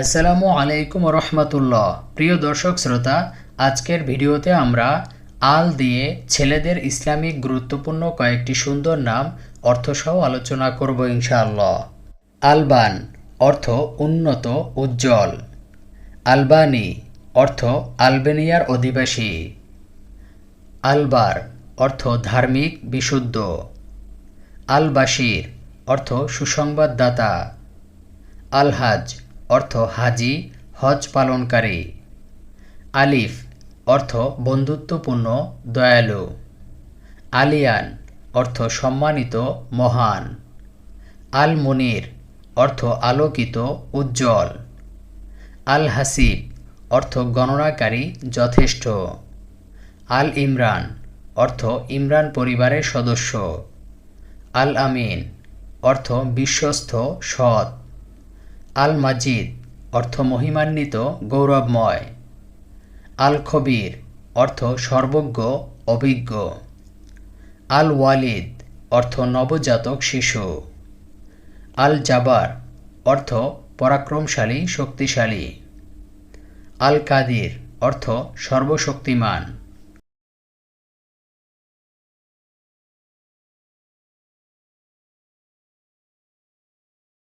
আসসালামু আলাইকুম রহমতুল্লাহ। প্রিয় দর্শক শ্রোতা, আজকের ভিডিওতে আমরা আল দিয়ে ছেলেদের ইসলামিক গুরুত্বপূর্ণ কয়েকটি সুন্দর নাম, অর্থসহ আলোচনা করব ইনশাআল্লাহ। আলবান, অর্থ উন্নত, উজ্জ্বল। আলবানি, অর্থ আলবেনিয়ার অধিবাসী। আলবার, অর্থ ধার্মিক, বিশুদ্ধ। আল বাশির অর্থ সুসংবাদদাতা। আলহাজ অর্থ হাজি, হজ পালনকারী। আলিফ, অর্থ বন্ধুত্বপূর্ণ, দয়ালু। আলিয়ান, অর্থ সম্মানিত, মহান। আল মুনির অর্থ আলোকিত, উজ্জ্বল। আল হাসিব অর্থ গণনাকারী, যথেষ্ট। আল ইমরান অর্থ ইমরান পরিবারের সদস্য। আল আমিন অর্থ বিশ্বস্ত, সৎ। আল মাজিদ অর্থ মহিমান্বিত, গৌরবময়। আল খবির অর্থ সর্বজ্ঞ, অভিজ্ঞ। আল ওয়ালিদ অর্থ নবজাতক শিশু। আল জাবার অর্থ পরাক্রমশালী, শক্তিশালী। আল কাদির অর্থ সর্বশক্তিমান।